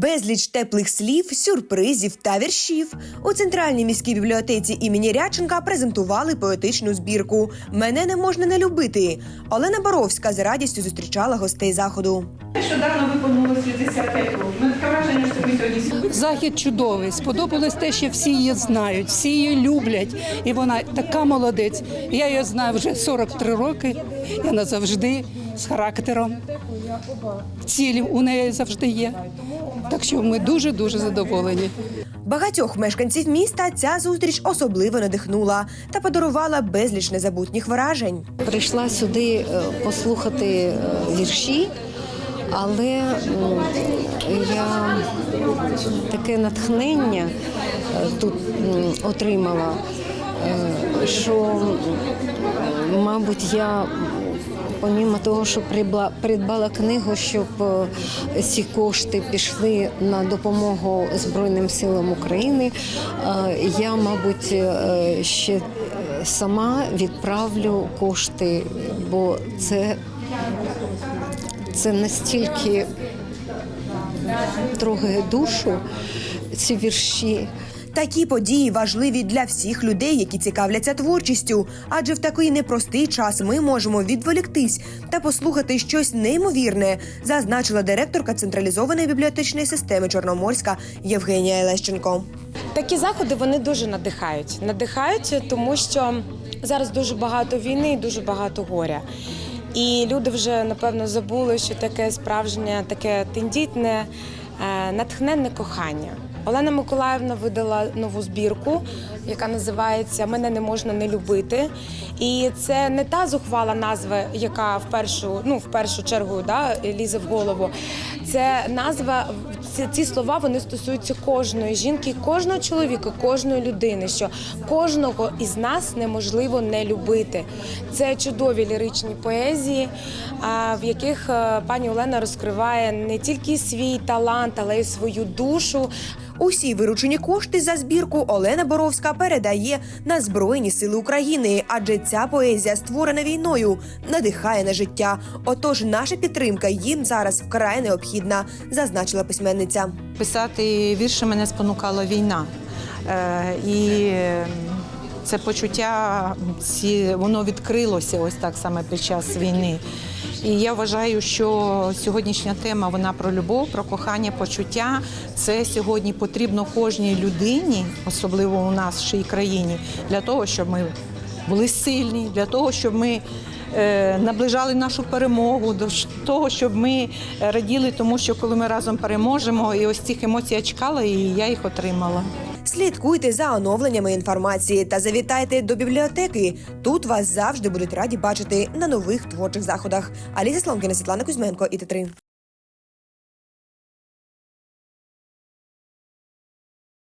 Безліч теплих слів, сюрпризів та віршів у центральній міській бібліотеці імені Ряченка презентували поетичну збірку Мене не можна не любити. Олена Боровська з радістю зустрічала гостей заходу. Нещодавно виповнилось 65 років. Ми таке враження, що ми сьогодні Захід чудовий. Сподобалось те, що всі її знають, всі її люблять. І вона така молодець. Я її знаю вже 43 роки. І вона завжди з характером. Цілі у неї завжди є. Так що ми дуже дуже задоволені. Багатьох мешканців міста ця зустріч особливо надихнула та подарувала безліч незабутніх вражень. Прийшла сюди е, послухати е, вірші, але я таке натхнення е, тут отримала, що, мабуть, я. Помімо того, що придбала, книгу, щоб е, ці кошти пішли на допомогу Збройним силам України, е, я, мабуть, е, ще сама відправлю кошти, бо це, це настільки трогає душу, ці вірші. Такі події важливі для всіх людей, які цікавляться творчістю. Адже в такий непростий час ми можемо відволіктись та послухати щось неймовірне, зазначила директорка централізованої бібліотечної системи Чорноморська Євгенія Лещенко. Такі заходи вони дуже надихають. Надихають, тому що зараз дуже багато війни і дуже багато горя. І люди вже напевно забули, що таке справжнє, таке тендітне, е, натхненне кохання. Олена Миколаївна видала нову збірку, яка називається Мене не можна не любити. І це не та зухвала назва, яка в першу, ну в першу чергу да, лізе в голову. Це назва ці, ці слова вони стосуються кожної жінки, кожного чоловіка, кожної людини. Що кожного із нас неможливо не любити. Це чудові ліричні поезії, в яких е, пані Олена розкриває не тільки свій талант, але й свою душу. Усі виручені кошти за збірку Олена Боровська передає на Збройні Сили України, адже ця поезія створена війною, надихає на життя. Отож, наша підтримка їм зараз вкрай необхідна, зазначила письменниця. Писати вірші мене спонукала війна. Е, і це почуття, воно відкрилося ось так саме під час війни. І я вважаю, що сьогоднішня тема вона про любов, про кохання, почуття. Це сьогодні потрібно кожній людині, особливо у нашій країні, для того, щоб ми були сильні, для того, щоб ми е, наближали нашу перемогу, до того, щоб ми раділи, тому що коли ми разом переможемо, і ось цих емоцій я чекала, і я їх отримала. Слідкуйте за оновленнями інформації та завітайте до бібліотеки. Тут вас завжди будуть раді бачити на нових творчих заходах. Аліса Слонкіна, Світлана Кузьменко і Т3.